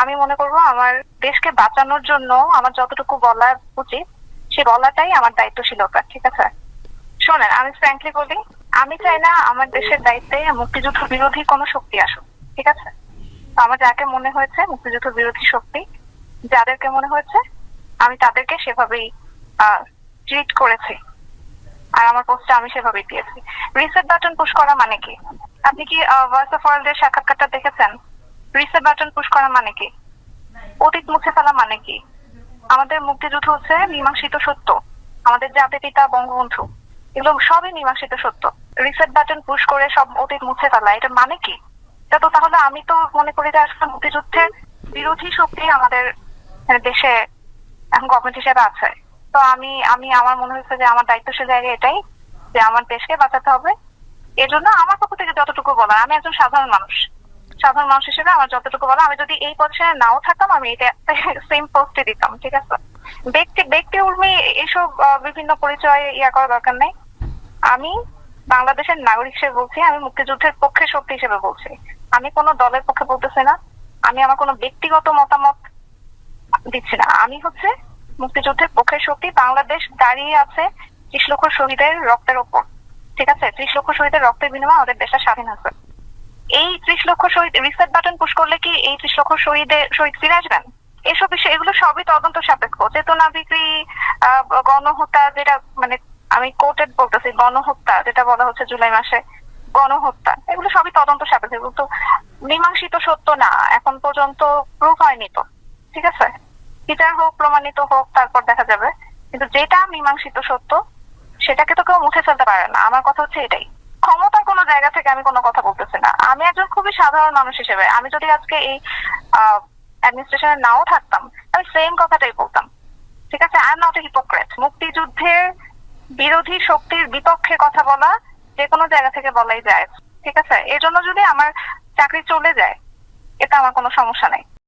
আমি মনে করব আমার দেশকে বাঁচানোর জন্য আমার যতটুকু বলা উচিত, সে বলাটাই আমার দায়িত্বশীলতা, ঠিক আছে? শোনেন, আমি ফ্র্যাঙ্কলি বলি, আমি চাই না আমার দেশের দায়িত্বে মুক্তিযুদ্ধ বিরোধী কোনো শক্তি আসুক, ঠিক আছে? আমার যাকে মনে হয়েছে মুক্তিযুদ্ধ বিরোধী শক্তি, যাদেরকে মনে হয়েছে, আমি তাদেরকে সেভাবেই ট্রিট করেছি। আর আমার পোস্টে আমি সেভাবেই দিয়েছি। রিসেট বাটন পুশ করা মানে কি? আপনি কি ভয়েস অফ ওয়ার্ল্ড এর সাক্ষাৎকারটা দেখেছেন? রিসেট বাটন পুশ করা মানে কি? অতীত মুছে ফেলা মানে কি? আমাদের মুক্তিযুদ্ধ হচ্ছে মীমাংসিত সত্য। আমাদের জাতি পিতা, বঙ্গবন্ধু, এগুলো সবই মীমাংসিত সত্য। রিসেট বাটন পুশ করে সব অতীত মুছে ফেলা, এটা মানে কি? এটা তো তাহলে আমি তো মনে করি যে আসলে মুক্তিযুদ্ধের বিরোধী শক্তি আমাদের দেশে এখন গভর্নমেন্ট হিসেবে আছে। তো আমি আমি, আমার মনে হচ্ছে যে আমার দায়িত্বশীল জায়গা এটাই, যে আমার দেশকে বাঁচাতে হবে। এজন্য আমার পক্ষ থেকে যতটুকু বলা আমি একজন সাধারণ মানুষ। সাধারণ মানুষ হিসেবে আমার যতটুকু বলা আমি যদি এই পজিশনে নাও থাকতাম, আমি এটা সেম পোস্টে দিতাম, ঠিক আছে? ব্যক্তি ব্যক্তি উর্মি এসব বিভিন্ন পরিচয় ইয়া করা দরকার নেই। আমি বাংলাদেশের নাগরিক হিসেবে বলছি, আমি মুক্তিযুদ্ধের পক্ষে শক্তি হিসেবে বলছি। আমি কোনো দলের পক্ষে বলতেছি না। আমি আমার কোনো ব্যক্তিগত মতামত দিচ্ছি না। আমি হচ্ছে মুক্তিযুদ্ধের পক্ষের শক্তি। বাংলাদেশ দাঁড়িয়ে আছে ত্রিশ লক্ষ শহীদের রক্তের ওপর, ঠিক আছে? ত্রিশ লক্ষ শহীদের রক্তের বিনিময়ে আমাদের দেশটা স্বাধীন আছে এই ত্রিশ লক্ষ শহীদ রিসেট বাটন পুশ করলে কি এই ত্রিশ লক্ষ শহীদের শহীদ ফিরে আসবেন? এসব বিষয়, এগুলো সবই তদন্ত সাপেক্ষ। চেতনা বিক্রি গণহত্যা যেটা মানে আমি কোর্টেড বলতেছি, গণহত্যা যেটা বলা হচ্ছে জুলাই মাসে, গণহত্যা, এগুলো সবই তদন্ত সাপেক্ষ। এগুলো তো মীমাংসিত সত্য না, এখন পর্যন্ত প্রুফ হয়নি তো। ঠিক আছে? বিচার হোক, প্রমাণিত হোক, তারপর দেখা যাবে। কিন্তু যেটা মীমাংসিত সত্য, সেটাকে তো কেউ মুছে ফেলতে পারে না। আমার কথা হচ্ছে এটাই। ক্ষমতার কোনো জায়গা থেকে আমি কোনো কথা বলতেছি না আমি একজন খুবই সাধারণ মানুষ হিসেবে। আমি যদি আজকে এই অ্যাডমিনিস্ট্রেশনে নাও থাকতাম, আমি সেম কথাটাই বলতাম। ঠিক আছে? I am not a hypocrite মুক্তিযুদ্ধের বিরোধী শক্তির বিপক্ষে কথা বলা যে কোনো জায়গা থেকে বলাই যায়। ঠিক আছে? এর জন্য যদি আমার চাকরি চলে যায়, এটা আমার কোনো সমস্যা নেই।